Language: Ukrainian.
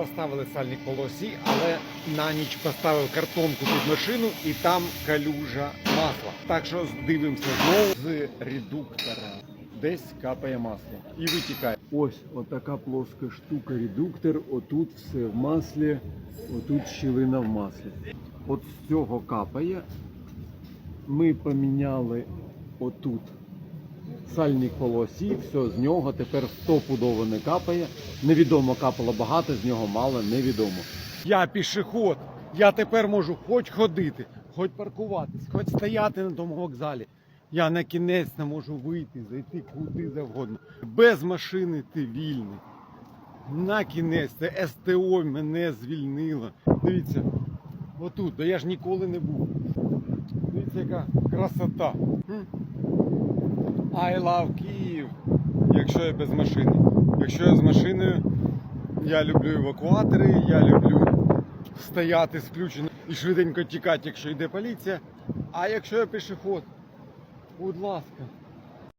поставили сальник полосі, але на ніч поставив картонку під машину і там калюжа масла. Так що дивимося знову з редуктора. Десь капає масло і витікає. Ось отака плоска штука, редуктор. Отут все в маслі, отут щілина в маслі. От з цього капає. Ми поміняли отут сальник полосі, все з нього тепер стопудово не капає. Невідомо капало багато, з нього мало, невідомо. Я пішоход. Я тепер можу хоч ходити, хоч паркуватись, хоч стояти на тому вокзалі. Я на кінець не можу вийти, зайти куди завгодно. Без машини ти вільний. На кінець це СТО мене звільнило. Дивіться, отут, да я ж ніколи не був. Дивіться, яка красота. I love Київ. Якщо я без машини. Якщо я з машиною, я люблю евакуатори, я люблю стояти сключено і швиденько тікати, якщо йде поліція. А якщо я пішоход, будь ласка,